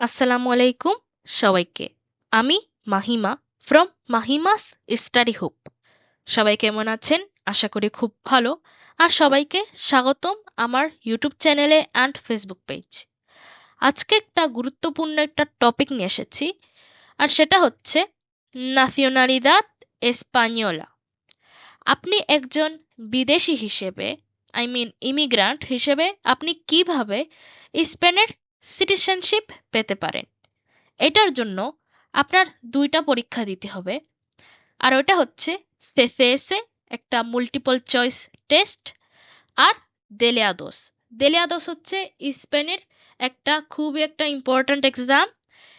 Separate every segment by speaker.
Speaker 1: আসসালামু আলাইকুম সবাইকে। আমি Mahima from Mahima's study hub. সবাই কেমন আছেন? আশা করি খুব ভালো। আর সবাইকে স্বাগতম আমার ইউটিউব চ্যানেলে অ্যান্ড ফেসবুক পেজ আজকে একটা গুরুত্বপূর্ণ একটা টপিক নিয়ে এসেছি, আর সেটা হচ্ছে নাসিওনালিদাদ এসপানিওলা আপনি একজন বিদেশি হিসেবে আই মিন ইমিগ্রান্ট হিসেবে আপনি কীভাবে স্পেনের সিটিজেনশিপ পেতে পারেন। এটার জন্য আপনার দুইটা পরীক্ষা দিতে হবে। আর ওটা হচ্ছে সেসেএসে একটা মাল্টিপল চয়েস টেস্ট আর দেলেয়াদোস দেলেয়াদোস হচ্ছে স্পেনের একটা খুবই একটা ইম্পর্ট্যান্ট এক্সাম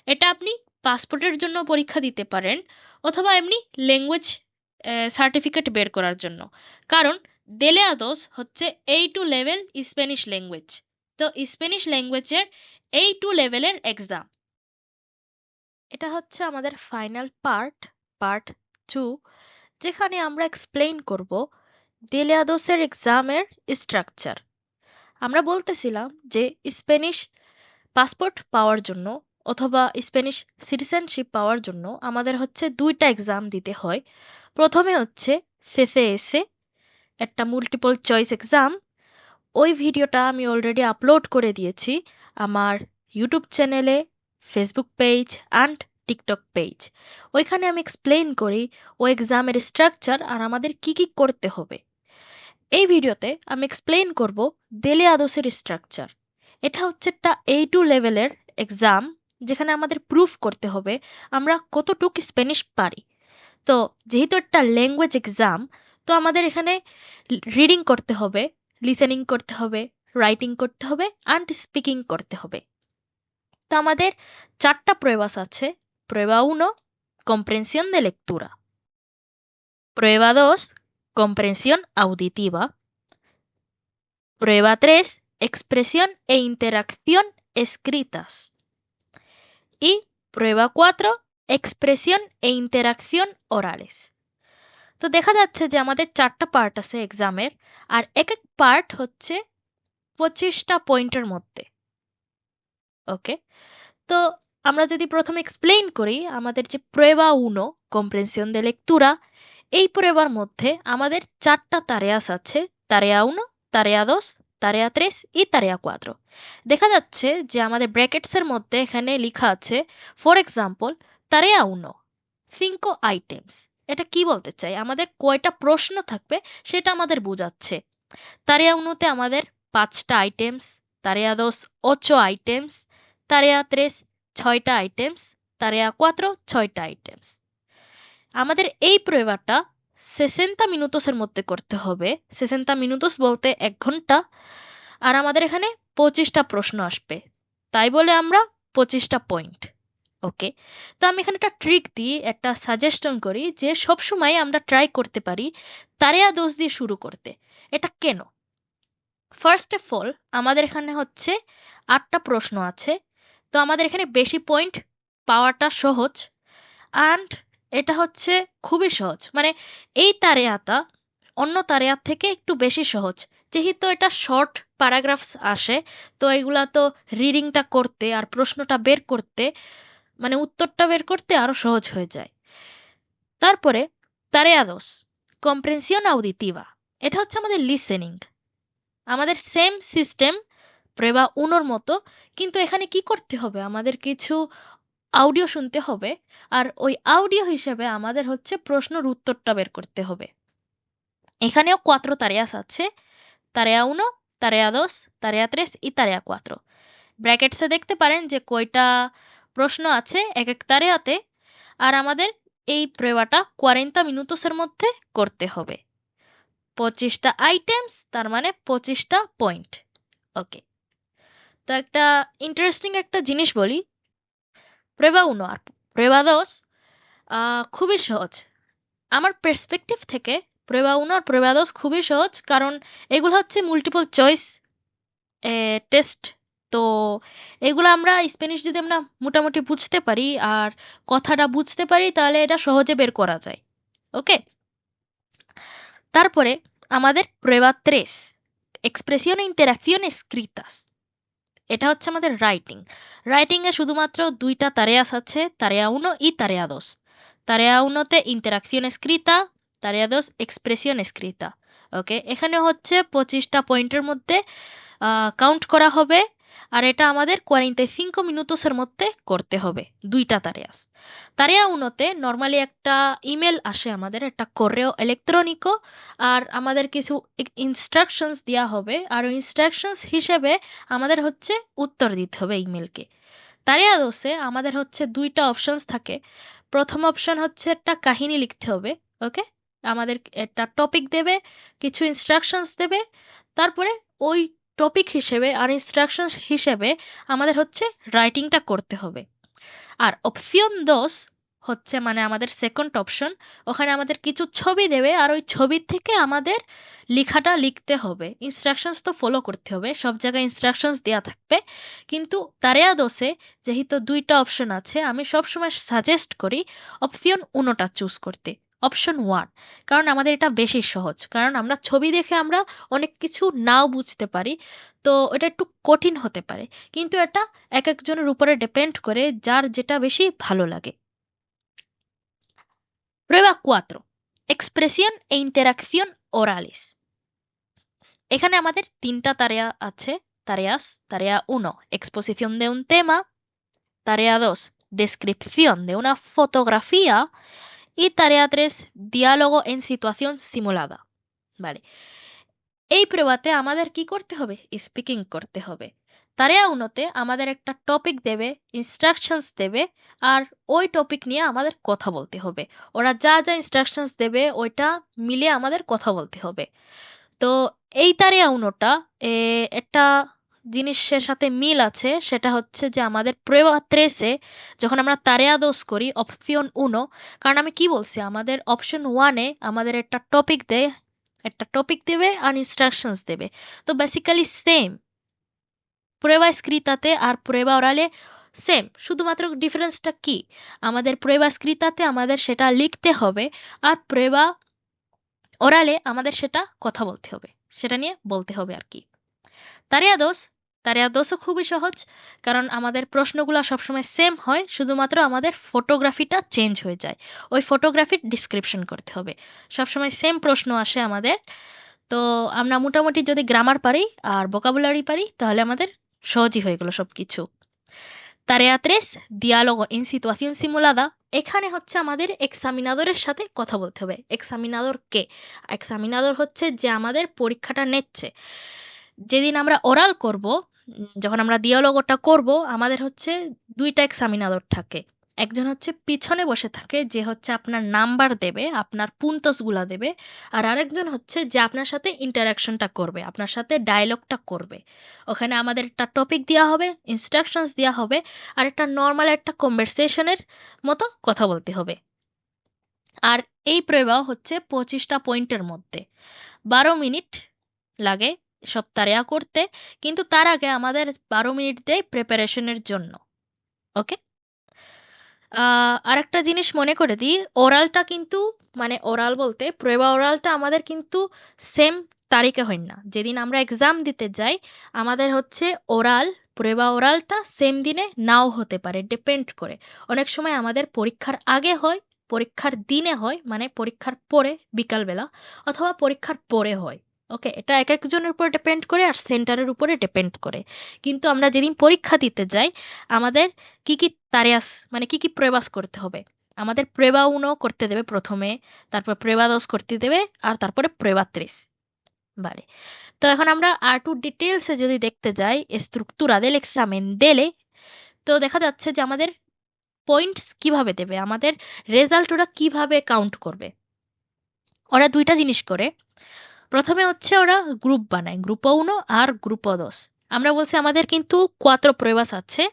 Speaker 1: এটা আপনি পাসপোর্টের জন্য পরীক্ষা দিতে পারেন অথবা এমনি ল্যাঙ্গুয়েজ সার্টিফিকেট বের করার জন্য। কারণ দেলেয়াদোস হচ্ছে এই টু লেভেল স্প্যানিশ ল্যাঙ্গুয়েজ তো স্প্যানিশ ল্যাঙ্গুয়েজের এই টু লেভেলের এক্সাম এটা হচ্ছে আমাদের ফাইনাল পার্ট পার্ট টু যেখানে আমরা এক্সপ্লেইন করব দেলিয়াদোসের এক্সামের স্ট্রাকচার আমরা বলতেছিলাম যে স্প্যানিশ পাসপোর্ট পাওয়ার জন্য অথবা স্প্যানিশ সিটিজেনশিপ পাওয়ার জন্য আমাদের হচ্ছে দুইটা এক্সাম দিতে হয়। প্রথমে হচ্ছে শেষে এসে একটা মাল্টিপল চয়েস এক্সাম ওই ভিডিওটা আমি অলরেডি আপলোড করে দিয়েছি আমার ইউটিউব চ্যানেলে Facebook page and TikTok page ওইখানে আমি এক্সপ্লেন করি ও এক্সামের স্ট্রাকচার আর আমাদের কি কি করতে হবে। এই ভিডিওতে আমি এক্সপ্লেইন করব দেলে আদোসের স্ট্রাকচার এটা হচ্ছে একটা এই টু লেভেলের এক্সাম যেখানে আমাদের প্রুফ করতে হবে আমরা কতটুক স্প্যানিশ পারি। তো যেহেতু একটা ল্যাঙ্গুয়েজ এক্সাম তো আমাদের এখানে রিডিং করতে হবে লিসেনিং করতে হবে রাইটিং করতে হবে অ্যান্ড স্পিকিং করতে হবে তো আমাদের চারটা প্রয়োবাস আছে prueba 1 comprensión de lectura prueba 2 comprensión auditiva prueba 3 expresión e interacción escritas y prueba 4 expresión e interacción orales তো দেখা যাচ্ছে যে আমাদের চারটা পার্ট আছে এক্সামের আর এক এক পার্ট হচ্ছে পঁচিশটা পয়েন্টের মধ্যে। ওকে তো আমরা যদি প্রথমে এক্সপ্লেইন করি, আমাদের যে প্রেবা উনো কম্প্রেনশন দে লেকতুরা এই প্রেবার মধ্যে আমাদের চারটা তারেয়াস আছে তারেয়া উনো তারেয়া দোস তারেয়া ত্রেস ই তারেয়া কোয়াদ্রো দেখা যাচ্ছে যে আমাদের ব্র্যাকেটসের মধ্যে এখানে লেখা আছে ফর এক্সাম্পল তারেয়া উনো ফিঙ্কো আইটেমস এটা কি বলতে চাই? আমাদের কয়টা প্রশ্ন থাকবে সেটা আমাদের বোঝাচ্ছে। তারেয়া উনোতে আমাদের পাঁচটা আইটেমস তারেয়া দোস ওচো আইটেমস তারেয়া ত্রেস ছয়টা আইটেমস তারেয়া কোয়াত্রো ছয়টা আইটেমস আমাদের এই প্রয়োগটা সেসেন্তা মিনুতোসের মধ্যে করতে হবে। সেসেন্তা মিনুতোস বলতে এক ঘণ্টা। আর আমাদের এখানে পঁচিশটা প্রশ্ন আসবে। তাই বলে আমরা পঁচিশটা পয়েন্ট ওকে? তো আমি এখানে একটা ট্রিক দিই একটা সাজেশন করি যে সবসময় আমরা ট্রাই করতে পারি তারেয়া দোষ দিয়ে শুরু করতে। এটা কেন? ফার্স্ট অফ অল আমাদের এখানে হচ্ছে আটটা প্রশ্ন আছে। তো আমাদের এখানে বেশি পয়েন্ট পাওয়াটা সহজ। অ্যান্ড এটা হচ্ছে খুবই সহজ। মানে এই তারেয়াটা অন্য তারেয়ার থেকে একটু বেশি সহজ। যেহেতু এটা শর্ট প্যারাগ্রাফস আসে, তো এগুলা তো রিডিংটা করতে আর প্রশ্নটা বের করতে মানে উত্তরটা বের করতে আরও সহজ হয়ে যায়। তারপরে, তারেয়াদোস কম্প্রেনশন আউদিটিভা এটা হচ্ছে আমাদের লিসেনিং আমাদের সেম সিস্টেম প্রেবা উনোর মতো, কিন্তু এখানে কি করতে হবে? আমাদের কিছু অডিও শুনতে হবে, আর ওই অডিও হিসেবে আমাদের হচ্ছে প্রশ্নের উত্তরটা বের করতে হবে। এখানেও কোয়াত্রো তারেয়াস আছে তারেয়া উনো তারেয়া দোস তারেয়া ত্রেস ই তারেয়া কোয়াত্রো ব্র্যাকেটসে দেখতে পারেন যে কয়টা প্রশ্ন আছে এক এক তারেয়াতে, আর আমাদের এই প্রেওয়াটা কোয়ারেন্তা মিনুতোসের মধ্যে করতে হবে। পঁচিশটা আইটেমস তার মানে পঁচিশটা পয়েন্ট ওকে তো একটা ইন্টারেস্টিং একটা জিনিস বলি। প্রেবা উনো আর প্রেবা দোস খুবই সহজ। আমার পার্সপেক্টিভ থেকে প্রেবা উনো আর প্রেবা দোস খুবই সহজ, কারণ এগুলো হচ্ছে মাল্টিপল চয়েস টেস্ট তো এগুলো আমরা স্প্যানিশ যদি আমরা মোটামুটি বুঝতে পারি আর কথাটা বুঝতে পারি, তাহলে এটা সহজে বের করা যায়। ওকে? তারপরে আমাদের প্রেবা ত্রেস e interacción escritas এটা হচ্ছে আমাদের রাইটিং রাইটিংয়ে শুধুমাত্র দুইটা তারেয়াস আছে তারেয়া উনো ই তারেয়া দোস তারেয়া উনোতে ইন্টারাকশন escrita তারেয়া দোস এক্সপ্রেশন escrita ওকে? এখানে হচ্ছে পঁচিশটা পয়েন্টের মধ্যে কাউন্ট করা হবে। আর এটা আমাদের কোয়ারেন্টে সিঙ্কো মিনুতোসের মধ্যে করতে হবে, দুইটা তারেয়াস। তারেয়া উনোতে নর্মালি একটা ইমেল আসে আমাদের, একটা করেও ইলেকট্রনিকো আর আমাদের কিছু ইনস্ট্রাকশনস দেওয়া হবে, আর ইনস্ট্রাকশনস হিসেবে আমাদের হচ্ছে উত্তর দিতে হবে ইমেলকে তারেয়া দোষে আমাদের হচ্ছে দুইটা অপশনস থাকে। প্রথম অপশন হচ্ছে একটা কাহিনী লিখতে হবে ওকে আমাদের একটা টপিক দেবে, কিছু ইনস্ট্রাকশনস দেবে, তারপরে ওই টপিক হিসেবে আর ইনস্ট্রাকশনস হিসেবে আমাদের হচ্ছে রাইটিংটা করতে হবে। আর অপশন দোষ হচ্ছে মানে আমাদের সেকেন্ড অপশন ওখানে আমাদের কিছু ছবি দেবে আর ওই ছবির থেকে আমাদের লেখাটা লিখতে হবে। ইনস্ট্রাকশনস তো ফলো করতে হবে, সব জায়গায় ইনস্ট্রাকশনস দেওয়া থাকবে। কিন্তু তারেয়া দোষে যেহেতু দুইটা অপশন আছে, আমি সবসময় সাজেস্ট করি অপশন উনোটা চুজ করতে। অপশন ওয়ান কারণ আমাদের এটা বেশি সহজ কারণ আমরা ছবি দেখে আমরা অনেক কিছু নাও বুঝতে পারি তো এটা একটু কঠিন হতে পারে কিন্তু এটা এক একজনের উপরে ডিপেন্ড করে যার যেটা বেশি ভালো লাগে Prueba 4. Expresión e interacción orales. এখানে আমাদের তিনটা তারেয়া আছে tareas. Tarea 1, exposición de un tema. Tarea 2, descripción de una fotografía. Y tarea 3, diálogo en situación simulada. Vale. এই প্রবাতে আমাদের কি করতে হবে স্পিকিং করতে হবে তারেয়া উনোতে আমাদের একটা টপিক দেবে ইনস্ট্রাকশনস দেবে আর ওই টপিক নিয়ে আমাদের কথা বলতে হবে ওরা যা যা ইনস্ট্রাকশনস দেবে ওইটা মিলে আমাদের কথা বলতে হবে তো এই তারেয়া উনোটা একটা জিনিসের সাথে মিল আছে, সেটা হচ্ছে যে আমাদের প্রেসে যখন আমরা তারেয়া দোষ করি অপশন উনো কারণ আমি কি বলছি, আমাদের অপশন ওয়ানে আমাদের একটা টপিক দেয় একটা টপিক দেবে আর ইনস্ট্রাকশনস দেবে। তো বেসিক্যালি সেম prueba escritaতে আর প্রেবা ওরালে সেম শুধুমাত্র ডিফারেন্সটা কি? আমাদের prueba escritaতে আমাদের সেটা লিখতে হবে আর প্রেবা ওরালে আমাদের সেটা কথা বলতে হবে, সেটা নিয়ে বলতে হবে আর কি। তারিয়া দোষ তারিয়া দোষও খুবই সহজ, কারণ আমাদের প্রশ্নগুলো সবসময় সেম হয়, শুধুমাত্র আমাদের ফটোগ্রাফিটা চেঞ্জ হয়ে যায়। ওই ফটোগ্রাফির ডিসক্রিপশন করতে হবে। সবসময় সেম প্রশ্ন আসে আমাদের। তো আমরা মোটামুটি যদি গ্রামার পারি আর বোকাবুলারি পারি, তাহলে আমাদের সহজই হয়ে গেলো সব কিছু তারেয়া ত্রেস দিয়ালগো ইন সিতুয়াশন সিমুলাদা এখানে হচ্ছে আমাদের এক্সামিনাদরের সাথে কথা বলতে হবে। এক্সামিনাদর কে? এক্সামিনাদর হচ্ছে যে আমাদের পরীক্ষাটা নিচ্ছে। যেদিন আমরা ওরাল করব, যখন আমরা দিয়ালগোটা করব, আমাদের হচ্ছে দুইটা এক্সামিনাদর থাকে। একজন হচ্ছে পিছনে বসে থাকে, যে হচ্ছে আপনার নাম্বার দেবে, আপনার পুন্তসগুলা দেবে, আর আরেকজন হচ্ছে যে আপনার সাথে ইন্টারাকশনটা করবে, আপনার সাথে ডায়লগটা করবে। ওখানে আমাদের একটা টপিক দেওয়া হবে ইনস্ট্রাকশনস দেওয়া হবে, আর একটা নর্মাল একটা কনভারসেশনের মতো কথা বলতে হবে। আর এই প্রবাহ হচ্ছে পঁচিশটা পয়েন্টের মধ্যে। বারো মিনিট লাগে সব তারেয়া করতে, কিন্তু তার আগে আমাদের বারো মিনিট দেয় প্রিপারেশনের জন্য ওকে আরেকটা জিনিস মনে করে দিই ওরালটা কিন্তু মানে ওরাল বলতে প্রেবা ওরালটা আমাদের কিন্তু সেম তারিখে হয় না। যেদিন আমরা এক্সাম দিতে যাই, আমাদের হচ্ছে ওরাল প্রেবা ওরালটা সেম দিনে নাও হতে পারে ডিপেন্ড করে। অনেক সময় আমাদের পরীক্ষার আগে হয়, পরীক্ষার দিনে হয় মানে পরীক্ষার পরে, বিকালবেলা, অথবা পরীক্ষার পরে হয়। ওকে এটা এক একজনের উপর ডিপেন্ড করে আর সেন্টারের উপরে ডিপেন্ড করে। কিন্তু আমরা যেদিন পরীক্ষা দিতে যাই, আমাদের কি কি তারিয়াস মানে কি কি প্রবাস করতে হবে? আমাদের প্রেবা উনো করতে দেবে প্রথমে, তারপর প্রেবা করতে দেবে, আর তারপরে প্রেবা ত্রিশ তো এখন আমরা আর টু ডিটেলসে যদি দেখতে যাই estructura del examen দেলে তো দেখা যাচ্ছে যে আমাদের পয়েন্টস কীভাবে দেবে? আমাদের রেজাল্ট ওরা কীভাবে কাউন্ট করবে? ওরা দুইটা জিনিস করে। প্রথমে হচ্ছে ওরা গ্রুপ বানায় গ্রুপ উনো আর গ্রুপ দশ আমরা বলছি আমাদের কিন্তু কোয়াত্র প্রবাস আছে।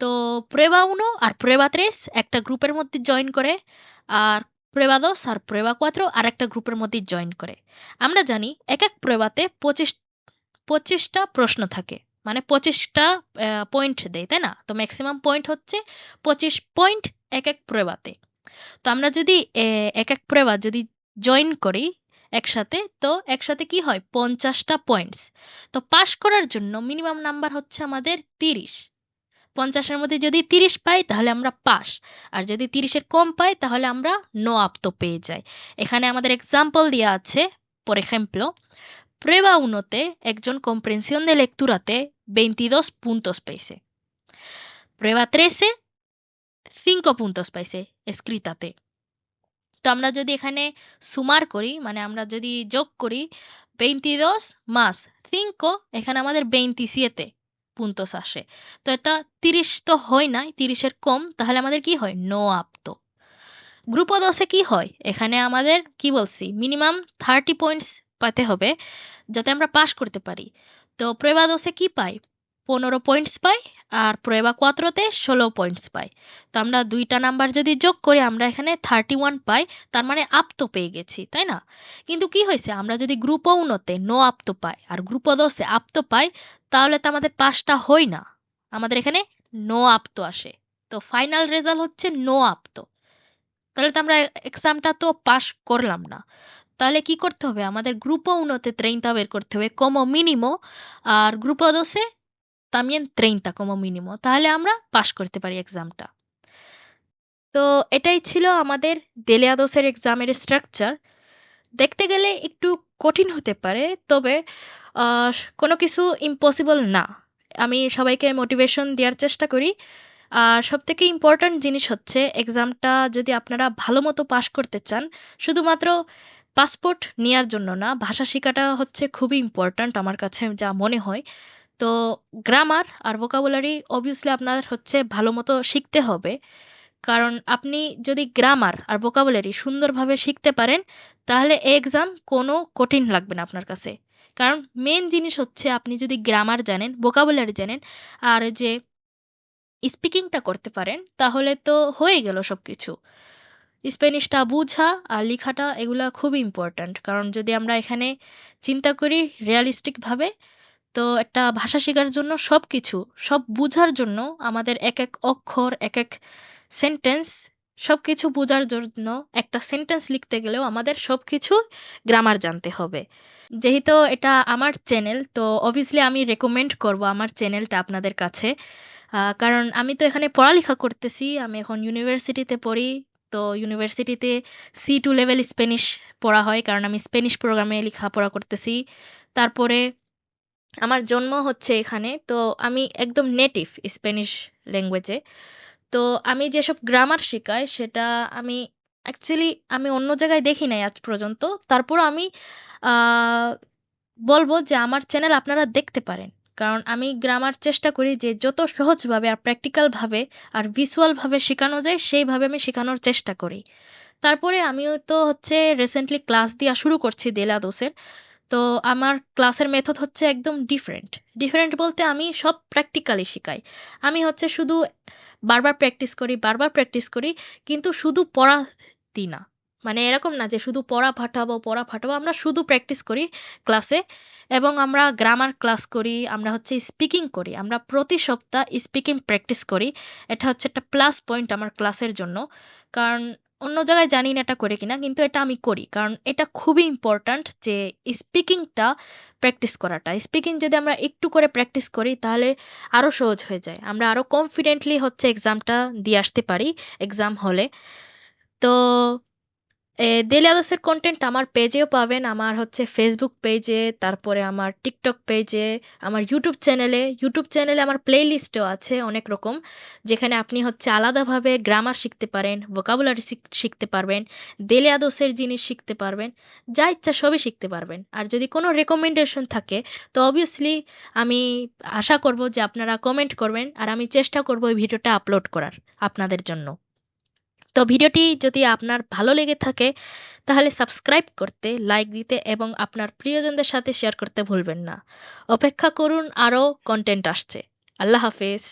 Speaker 1: তো প্রেবা উনো আর প্রেবা ত্রেস একটা গ্রুপের মধ্যে জয়েন করে, আর প্রেবা দশ আর প্রেবা কোয়াত্র আর একটা গ্রুপের মধ্যে জয়েন করে। আমরা জানি এক এক প্রেবাতে পঁচিশ, পঁচিশটা প্রশ্ন থাকে। মানে পঁচিশটা পয়েন্ট দেয়, তাই না? তো ম্যাক্সিমাম পয়েন্ট হচ্ছে পঁচিশ পয়েন্ট এক এক প্রেবাতে তো আমরা যদি এক এক প্রেবা যদি জয়েন করি একসাথে, তো একসাথে কি হয়? পঞ্চাশটা পয়েন্টস তো পাশ করার জন্য মিনিমাম নাম্বার হচ্ছে আমাদের তিরিশ। পঞ্চাশের মধ্যে যদি তিরিশ পাই, তাহলে আমরা পাস আর যদি তিরিশের কম পাই, তাহলে আমরা নো আপতো পেয়ে যাই। এখানে আমাদের এক্সাম্পল দেওয়া আছে por ejemplo prueba unoতে একজন comprensión de lecturaতে 22 puntos পাইছে। prueba 13 5 puntos পাইছে escritaতে তো আমরা যদি এখানে সুমার করি মানে আমরা যদি যোগ করি 22 más 5 এখানে আমাদের 27 puntos আসে। তো এটা 30 তো হয় নাই, তিরিশের কম, তাহলে আমাদের কি হয়? নো আপতো গ্রুপ দশে কি হয়? এখানে আমাদের কি বলছি? মিনিমাম থার্টি পয়েন্টস পাতে হবে, যাতে আমরা পাশ করতে পারি। তো প্রয়োবা দশে কি পাই? পনেরো পয়েন্টস পাই আর প্রয়োবা কোয়াত্রোতে ষোলো পয়েন্টস পাই। তো আমরা দুইটা নাম্বার যদি যোগ করি, আমরা এখানে থার্টি ওয়ান পাই, তার মানে আপ তো পেয়ে গেছি, তাই না? কিন্তু কি হয়েছে? আমরা যদি গ্রুপ উনোতে নো আপ তো পাই আর গ্রুপ দশে আপ তো পাই, তাহলে তো আমাদের পাসটা হয় না। আমাদের এখানে নো আপ তো আসে। তো ফাইনাল রেজাল্ট হচ্ছে নো আপ তো। তাহলে তো আমরা এক্সামটা তো পাস করলাম না। তাহলে কি করতে হবে? আমাদের গ্রুপ উনোতে ত্রেইনটা বের করতে হবে কমো মিনিমো আর গ্রুপ দোসে তামিয়েন ত্রেইনটা কমো মিনিমো তাহলে আমরা পাস করতে পারি এক্সামটা তো এটাই ছিল আমাদের দেলিয়া দোসের এক্সামের স্ট্রাকচার দেখতে গেলে একটু কঠিন হতে পারে, তবে কোনো কিছু ইম্পসিবল না। আমি সবাইকে মোটিভেশন দেওয়ার চেষ্টা করি। আর সবথেকে ইম্পর্ট্যান্ট জিনিস হচ্ছে এক্সামটা যদি আপনারা ভালো মতো পাশ করতে চান, শুধুমাত্র পাসপোর্ট নেওয়ার জন্য না, ভাষা শেখাটা হচ্ছে খুবই ইম্পর্ট্যান্ট আমার কাছে যা মনে হয়। তো গ্রামার আর ভোকাবুলারি অবভিয়াসলি আপনার হচ্ছে ভালো মতো শিখতে হবে। কারণ আপনি যদি গ্রামার আর ভোকাবুলারি সুন্দরভাবে শিখতে পারেন, তাহলে এক্সাম কোনো কঠিন লাগবে না আপনার কাছে। কারণ মেন জিনিস হচ্ছে আপনি যদি গ্রামার জানেন ভোকাবুলারি জানেন, আর যে স্পিকিংটা করতে পারেন, তাহলে তো হয়ে গেল সব কিছু স্প্যানিশটা বুঝা আর লেখাটা এগুলা খুব ইম্পর্ট্যান্ট কারণ যদি আমরা এখানে চিন্তা করি রিয়ালিস্টিকভাবে তো একটা ভাষা শেখার জন্য সব কিছু সব বুঝার জন্য আমাদের এক এক অক্ষর, এক এক সেন্টেন্স সব কিছু বোঝার জন্য একটা সেন্টেন্স লিখতে গেলেও আমাদের সব কিছু গ্রামার জানতে হবে। যেহেতু এটা আমার চ্যানেল তো অবভিয়াসলি আমি রেকমেন্ড করব আমার চ্যানেলটা আপনাদের কাছে। কারণ আমি তো এখানে পড়ালেখা করতেছি, আমি এখন ইউনিভার্সিটিতে পড়ি, তো ইউনিভার্সিটিতে সি টু লেভেল স্প্যানিশ পড়া হয়, কারণ আমি স্প্যানিশ প্রোগ্রামে লেখাপড়া করতেছি। তারপরে আমার জন্ম হচ্ছে এখানে, তো আমি একদম নেটিভ স্প্যানিশ ল্যাঙ্গুয়েজে তো আমি যেসব গ্রামার শেখাই, সেটা আমি অ্যাকচুয়ালি আমি অন্য জায়গায় দেখি নাই আজ পর্যন্ত। তারপর আমি বলব যে আমার চ্যানেল আপনারা দেখতে পারেন। কারণ আমি গ্রামার চেষ্টা করি যে যত সহজভাবে আর প্র্যাকটিক্যালভাবে আর ভিজুয়ালভাবে শেখানো যায়, সেইভাবে আমি শেখানোর চেষ্টা করি। তারপরে আমিও তো হচ্ছে রিসেন্টলি ক্লাস দেওয়া শুরু করছি দেলা দোসের তো আমার ক্লাসের মেথড হচ্ছে একদম ডিফারেন্ট ডিফারেন্ট বলতে আমি সব প্র্যাকটিক্যালি শেখাই। আমি হচ্ছে শুধু বারবার প্র্যাকটিস করি, বারবার প্র্যাকটিস করি, কিন্তু শুধু পড়া দিই না। মানে এরকম না যে শুধু পড়া ফাটাবো পড়া ফাটাবো, আমরা শুধু প্র্যাকটিস করি ক্লাসে এবং আমরা গ্রামার ক্লাস করি, আমরা হচ্ছে স্পিকিং করি, আমরা প্রতি সপ্তাহ স্পিকিং প্র্যাকটিস করি। এটা হচ্ছে একটা প্লাস পয়েন্ট আমার ক্লাসের জন্য। কারণ অন্য জায়গায় জানি না এটা করে কিনা, কিন্তু এটা আমি করি। কারণ এটা খুবই ইম্পর্ট্যান্ট যে স্পিকিংটা প্র্যাকটিস করাটা। স্পিকিং যদি আমরা একটু করে প্র্যাকটিস করি, তাহলে আরও সহজ হয়ে যায়। আমরা আরও কনফিডেন্টলি হচ্ছে এক্সামটা দিয়ে আসতে পারি এক্সাম হলে তো ডেলি আদর্সের কন্টেন্ট আমার পেজেও পাবেন। আমার হচ্ছে ফেসবুক পেজে তারপরে আমার টিকটক পেজে আমার ইউটিউব চ্যানেলে ইউটিউব চ্যানেলে আমার প্লে লিস্টও আছে অনেক রকম, যেখানে আপনি হচ্ছে আলাদাভাবে গ্রামার শিখতে পারেন ভোকাবুলারি শিখতে পারবেন ডেলি আদর্সের জিনিস শিখতে পারবেন, যা ইচ্ছা সবই শিখতে পারবেন। আর যদি কোনো রেকমেন্ডেশন থাকে, তো অবভিয়াসলি আমি আশা করব যে আপনারা কমেন্ট করবেন, আর আমি চেষ্টা করব এই ভিডিওটা আপলোড করার আপনাদের জন্য। তো ভিডিওটি যদি আপনার ভালো লেগে থাকে, তাহলে সাবস্ক্রাইব করতে, লাইক দিতে এবং আপনার প্রিয়জনদের সাথে শেয়ার করতে ভুলবেন না। অপেক্ষা করুন আরও কন্টেন্ট আসছে। আল্লাহ হাফেজ।